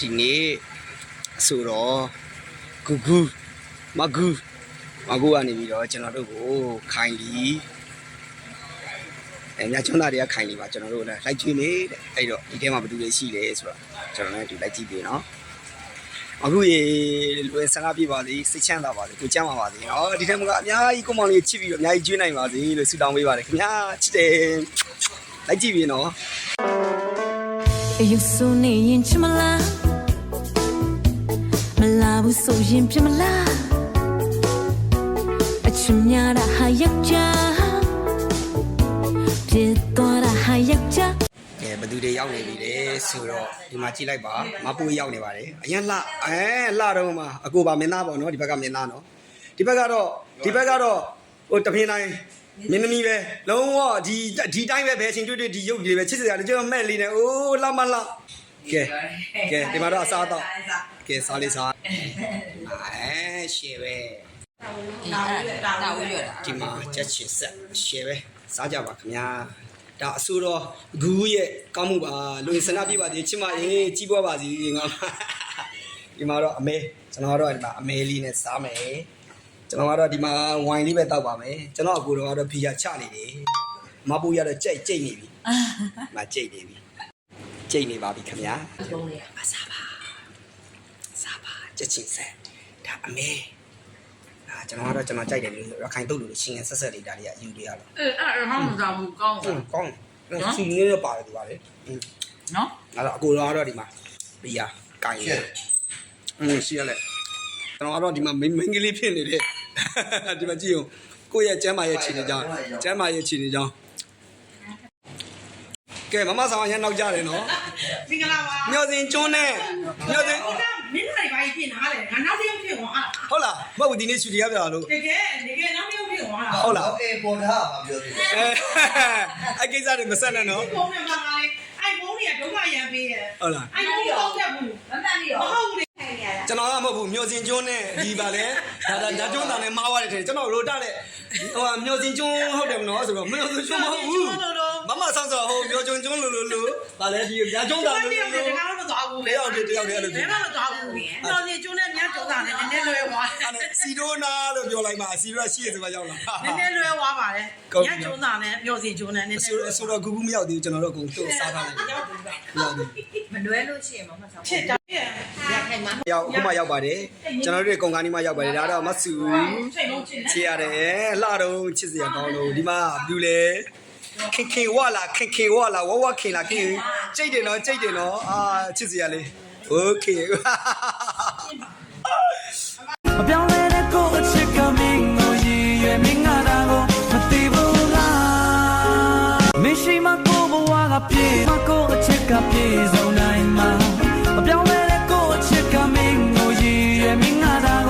ဒီနေ့ဆိုတော့ဂူဂူမဂူမဂူကနေပြီးတော့ကျွန်တော်တို့ကိုခိုင်လီအဲညချွန်းသားတွေကခိုင်လီပါကျွန်တော်တို့လည်းလိုက်ကြည့်နေတဲ့အဲ့တော့ဒီထဲမှာဘယ်သူတွေရှိလဲဆိုတော့ကျွန်တော်လည်းဒီလိုက်ကြည့်ပြီနော်အခုရေလွယ်ဆန္ဒပြပါစေစိတ်ချမ်းသာပါစေကိုကြမ်းပါပါစေ။ဟောဒီထက်မကအများကြီးကိုမောင်လေးချစ်ပြီးတော့အများကြီးကျွေးနိုင်ပါစေလို့ဆုတောင်းပေးပါတယ်ခင်ဗျာချစ်တယ်။လိုက်ကြည့်ပြီနော်။ You so need in chimala ဘူးဆိုရင်ပြမလားအချင်များတာဟာယောက်ျားပြစ်သွားတာဟာယောက်ျားကဲဘသူတွေရောက်နေပြီလဲဆိုတော့ဒီမှာကြည့်လိုက်ပါမပူရောက်နေပါတယ်အရင်လှအဲလှတော့မှအကိုပါမင်းသားပေါ့နော်ဒီဘက်ကမင်းသားနော်ဒီဘက်ကတော့ဒီဘက်ကတော့ဟိုတပြင်းတိုင်းမင်းသမီးပဲလုံးဝဒီဒီတိုင်းပဲဘယ်အချိန်တွေ့တွေ့ဒီရုပ်ကြီးပဲချစ်စရာတကြွမဲ့လေးနဲ့အိုးလှမလှ ကဲကဲဒီမှာတော့အစားတော့ကဲစားလေးစားအဲရှေ့ပဲတာဝရတာဝရတာဒီမှာချက်ချင်ဆက်ရှယ်ပဲစားကြပါခင်ဗျာဒါအဆိုတော့ဂူရဲ့ကောင်းမှုပါလူရင်စနာပြပါသေးချစ်မရေးကြီးပွားပါစီငါဒီမှာတော့အမဲကျွန်တော်ကတော့ဒီမှာအမဲလေးနဲ့စားမယ်ကျွန်တော်ကတော့ဒီမှာဝိုင်လေးပဲတောက်ပါမယ်ကျွန်တော်အကူတော့ကတော့ဖီယာချနေတယ်မပူရတော့ကြိတ်ကြိတ်နေပြီမကြိတ်နေပြီ ကြိတ်နေပါပြီခင်ဗျာဘုံလေးပါစားပါစားပါချက်ချင်းဆက်ဒါအမေအာကျွန်တော်ကတော့ကျွန်တော်ကြိုက်တယ်လို့ရခိုင်တုတ်လို့ရှင်ငယ်ဆက်ဆက်လေးဒါလေးကအယူတွေရတော့အေးအဲ့ဟောင်းစားဘူးကောင်းဟုတ်ကောင်းရှင်ငယ်ရပါတယ်ဒီပါလေနော်အဲ့တော့အကိုတော့ဒီမှာဘီယာကိုင်ရအင်းရှိရလေကျွန်တော်ကတော့ဒီမှာ main main ကလေးဖြစ်နေတယ်ဒီမှာကြည့်အောင်ကိုယ့်ရဲ့ကျမ်းမာရဲ့ခြေနေကြောင်းကျမ်းမာရဲ့ခြေနေကြောင်းကဲမမဆောင်ရန်နောက်ကြတယ်နော် မင်္ဂလာပါမျောစင်ကျွန်းနဲ့မျောစင်မင်းတို့တွေဘာဖြစ်နားလဲငါနောက်တစ်ယောက်ဖြစ်သွားတာဟုတ်လားမဟုတ်ဘူးဒီနေ့ရှူတီရပြလို့တကယ်တကယ်နောက်တစ်ယောက်ဖြစ်သွားတာဟုတ်လားအေးပေါ်ထားပါပြောသေးတယ်အဲအဲ့ကိစ္စတွေမဆက်နဲ့နော်ဖုန်းနဲ့မှာငါလေးအိုင်ဖုန်းတွေကဒုက္ခရံပေးတယ်ဟုတ်လားအိုင်ဖုန်းတော့တက်ဘူးမမှန်ပြီမရောဟုတ်ဘူးလေကျွန်တော်ကမဟုတ်ဘူးမျိုးစင်ကျွန်းနဲ့ဒီပါလေဒါဒါဓာတ်ကျွန်းသားနဲ့မားသွားတယ်ထင်တယ်ကျွန်တော်ရိုတာနဲ့ဟိုမျိုးစင်ကျွန်းဟုတ်တယ်မနော်ဆိုတော့မျိုးစင်ကျွန်းမဟုတ်ဘူးမမဆောင်းဆောင်းဟိုမျိုးစင်ကျွန်းလို့လို့လို့ ဗာလေဒီဓာတ်ကျွန်းသားတလို့ယောက်တလို့ည်းတကားတော့သွားဘူးတယောက်တည်းတယောက်တည်းအဲ့လိုဘယ်မှမသွားဘူးတော်စီကျွန်းနဲ့မြတ်ကျွန်းသားနဲ့နည်းနည်းလွယ်သွားအဲ့စီဒိုနာလို့ပြောလိုက်မှာစီဒိုကရှိရဆိုမှရောက်လာနည်းနည်းလွယ်သွားပါတယ်မြတ်ကျွန်းသားနဲ့ပြောစီကျွန်းနဲ့နည်းနဆိုည်းတော့ဆိုတော့ဂူဂူမရောက်သေးဘူးကျွန်တော်တို့အကုန်တို့စားထားလိုက်ရောက်သေးမလွဲလို့ရှိရင်မမှတ်ဆောင်ဖြစ်တာရဲ့ရခိုင်မှာရောက်ခုမှရောက်ပါတယ်ကျွန်တော်တို့ကုန်ကားနီးမှရောက်ပါတယ်ဒါတော့မဆူချိန်လုံးချင်းချေရတယ်လှတော့ချစ်စရာကောင်းလို့ဒီမှာဘူးလေ ခင်ခင်ဝါလာခင်ခင်ဝါလာဝဝခင်လာခင်ကြိတ်တယ်နော်ကြိတ်တယ်နော်အာချစ်စရာလေးโอเคမပြောင်းလဲတဲ့ကိုအချစ်ကမင်းကိုရည်ရွယ်မင်းငါတာကိုမသိဘူးလားမရှိမကိုဘဝကပြေမကိုအချစ်ကပြေဆုံးနိုင်မှာမပြောင်းလဲတဲ့ကိုအချစ်ကမင်းကိုရည်ရွယ်မင်းငါတာ